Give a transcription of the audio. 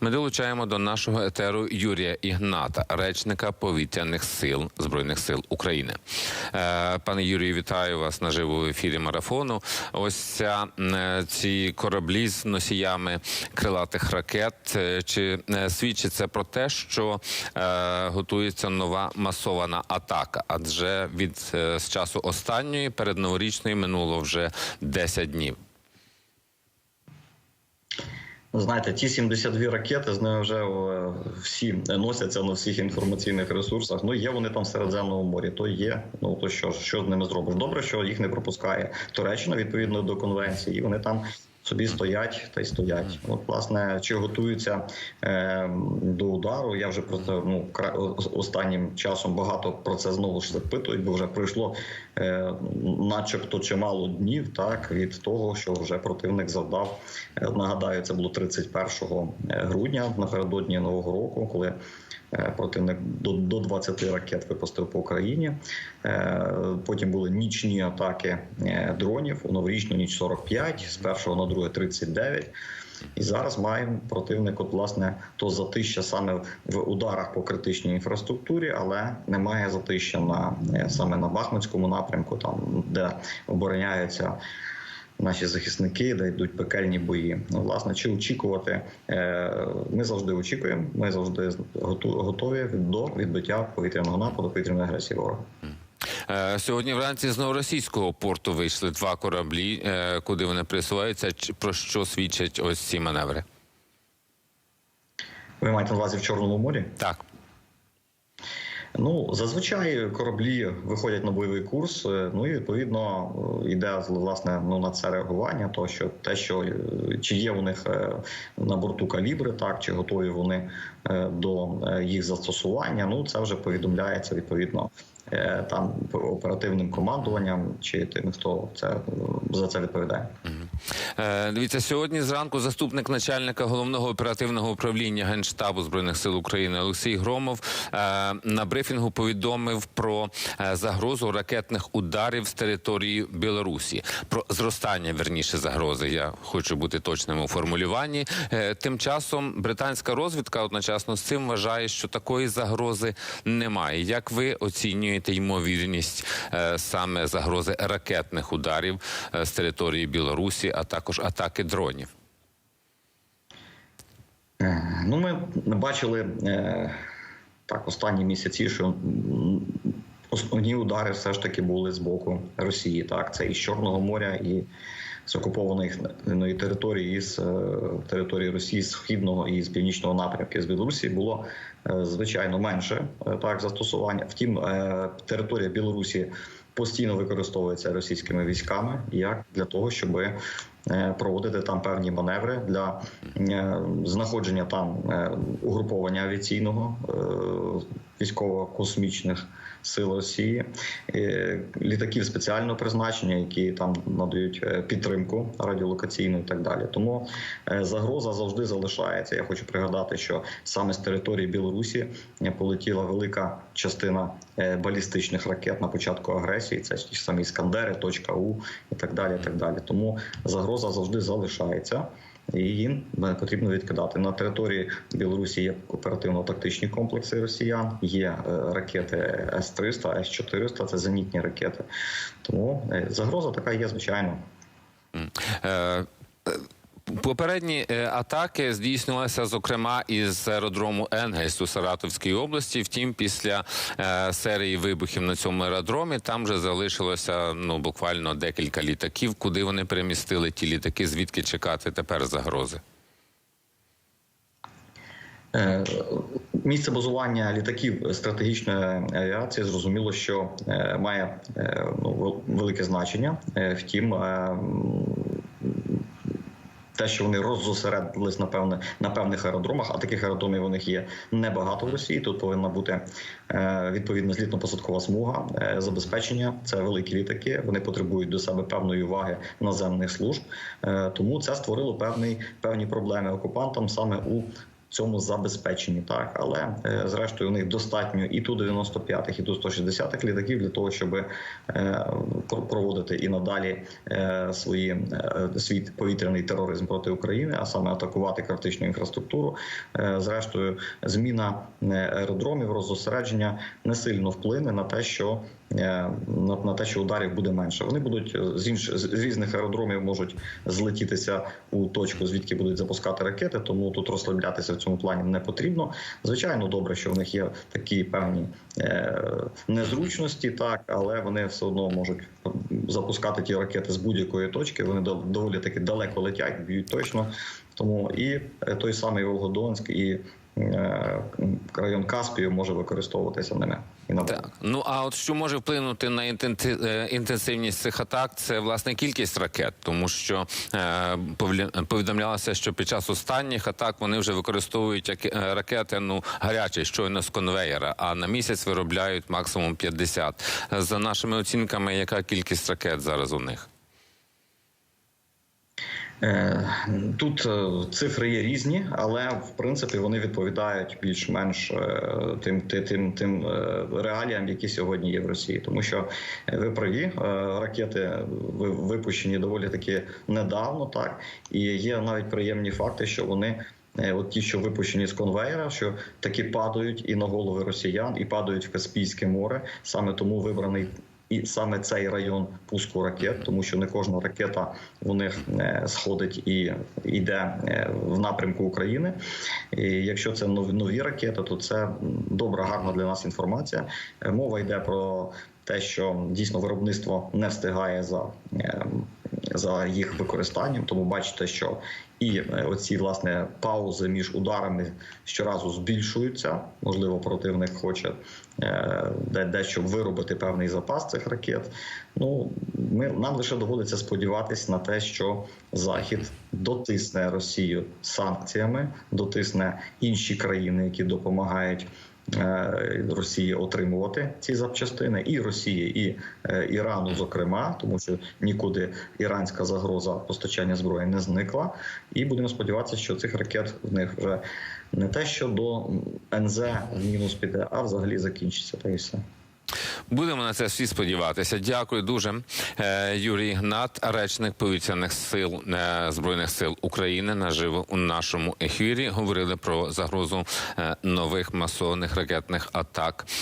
Ми долучаємо до нашого етеру Юрія Ігната, речника повітряних сил збройних сил України. Е, Пане Юрію, вітаю вас наживо в ефірі марафону. Ось ця е, ці кораблі з носіями крилатих ракет. Е, Чи свідчить це про те, що готується нова масована атака? Адже від з часу останньої перед новорічною минуло вже 10 днів. Знаєте, ті 72 ракети з ними вже е, всі носяться на всіх інформаційних ресурсах. Ну є вони там в Середземному морі. То є. Ну то що що з ними зробиш? Добре, що їх не пропускає Туреччина відповідно до конвенції. І вони там собі стоять та й стоять. От, власне, чи готуються е, до удару? Я вже про це ну останнім часом багато про це знову ж запитують, бо вже пройшло е, начебто чимало днів, так від того, що вже противник завдав. Е, Нагадаю, це було 31 грудня напередодні нового року, коли. Е, Противник до, до 20 ракет випустив по Україні. Е, Потім були нічні атаки е, дронів у новорічну ніч 45, з першого на друге 39. І зараз маємо противник, от власне, то затища саме в ударах по критичній інфраструктурі, але немає затища на саме на Бахмутському напрямку, там де обороняються наші захисники, де йдуть пекельні бої. Ну, власне, чи очікувати? Е, Ми завжди очікуємо. Ми завжди готові до відбиття повітряного нападу, повітряної агресії ворога. Е, Сьогодні вранці з новоросійського порту вийшли два кораблі, е, куди вони присуваються. Про що свідчать ось ці маневри? Ви маєте на увазі в Чорному морі? Так. Ну зазвичай кораблі виходять на бойовий курс. е, Ну і відповідно е, йде власне ну на це реагування. То що те, що е, чи є у них на борту калібри, так чи готові вони до їх застосування. Ну це вже повідомляється відповідно там оперативним командуванням чи тим, хто це за це відповідає. Е, Дивіться, сьогодні зранку заступник начальника головного оперативного управління Генштабу збройних сил України Олексій Громов е, на брифінгу повідомив про е, загрозу ракетних ударів з території Білорусі, про зростання верніше загрози. Я хочу бути точним у формулюванні. Тим часом британська розвідка одночасно з цим вважає, що такої загрози немає. Як ви оцінюєте ймовірність саме загрози ракетних ударів з території Білорусі, а також атаки дронів? Е, Ну, ми бачили е, так останні місяці, що основні удари все ж таки були з боку Росії. Так, це із Чорного моря і з окупованих ну, і території із е, території Росії з східного і з північного напрямку з Білорусі було звичайно менше так застосування. Втім, територія Білорусі постійно використовується російськими військами як для того, щоб проводити там певні маневри для е, знаходження там е, угруповання авіаційного е, військово-космічних сил Росії, е, літаків спеціального призначення, які там надають е, підтримку радіолокаційну і так далі. Тому е, загроза завжди залишається. Я хочу пригадати, що саме з території Білорусі е, полетіла велика частина е, балістичних ракет на початку агресії. Це ті самі Іскандери, точка У і так далі. І так далі. Тому загроза завжди залишається. Її е, потрібно відкидати на території Білорусі. Є оперативно-тактичні комплекси росіян, є е, ракети С-300, С-400, це зенітні ракети. Тому е, загроза така є, звичайно. Попередні е, атаки здійснювалися зокрема із аеродрому Енгельс у Саратовській області. Втім, після е, серії вибухів на цьому аеродромі там вже залишилося ну буквально декілька літаків. Куди вони перемістили ті літаки? Звідки чекати тепер загрози? Е, Місце базування літаків стратегічної авіації зрозуміло, що має ну, велике значення. Втім, те, що вони роззосередились напевне на певних аеродромах, а таких аеродромів у них є небагато в Росії. Тут повинна бути е, відповідна злітно-посадкова смуга, е, забезпечення. Це великі літаки. Вони потребують до себе певної уваги наземних служб. Е, Тому це створило певний певні проблеми окупантам саме у цьому забезпечені, так але е, зрештою у них достатньо і ту 95-х, і ту 160-х літаків для того, щоб е, проводити і надалі е, свої свій повітряний тероризм проти України, а саме атакувати критичну інфраструктуру. Зрештою, зміна аеродромів, роззосередження не сильно вплине на те, що на, на те, що ударів буде менше. Вони будуть е, з інш з різних аеродромів можуть злетітися у точку, звідки будуть запускати ракети. Тому тут розслаблятися в цьому плані не потрібно. Звичайно, добре, що в них є такі певні е, незручності, так але вони все одно можуть запускати ті ракети з будь-якої точки. Вони доволі таки далеко летять, б'ють точно. Тому і е, той самий Волгодонськ, і е, район Каспію може використовуватися ними і надалі. Так, ну а от що може вплинути на е, інтенсивність цих атак, це власне кількість ракет, тому що е, повідомлялося, що під час останніх атак вони вже використовують як- е, ракети ну гарячі, щойно з конвеєра, а на місяць виробляють максимум 50. За нашими оцінками, яка кількість ракет зараз у них? Е, Тут е, цифри є різні, але в принципі вони відповідають більш-менш е, тим, ти- тим, тим реаліям, які сьогодні є в Росії. Тому що ви праві, ракети ви- випущені доволі таки недавно, так і є навіть приємні факти, що вони. От ті, що випущені з конвейера, що таки падають і на голови росіян, і падають в Каспійське море. Саме тому вибраний і саме цей район пуску ракет, тому що не кожна ракета у них е, сходить і йде е, в напрямку України. І якщо це нові, нові ракети, то це добра, гарна для нас інформація. Е, Мова йде про те, що дійсно виробництво не встигає за. За їх використанням, тому бачите, що і е, оці власне паузи між ударами щоразу збільшуються. Можливо, противник хоче е, дещо виробити певний запас цих ракет. Ну ми нам лише доводиться сподіватися на те, що Захід дотисне Росію санкціями, дотисне інші країни, які допомагають. Е, Росії отримувати ці запчастини і Росії, і е, Ірану, зокрема, тому що нікуди іранська загроза постачання зброї не зникла. І будемо сподіватися, що цих ракет в них вже не те, що до НЗ в мінус піде, а взагалі закінчиться. Та і все. Будемо на це всі сподіватися. Дякую дуже. Е, Юрій Гнат, речник повітряних сил е, збройних сил України, наживо у нашому ефірі. Говорили про загрозу е, нових масованих ракетних атак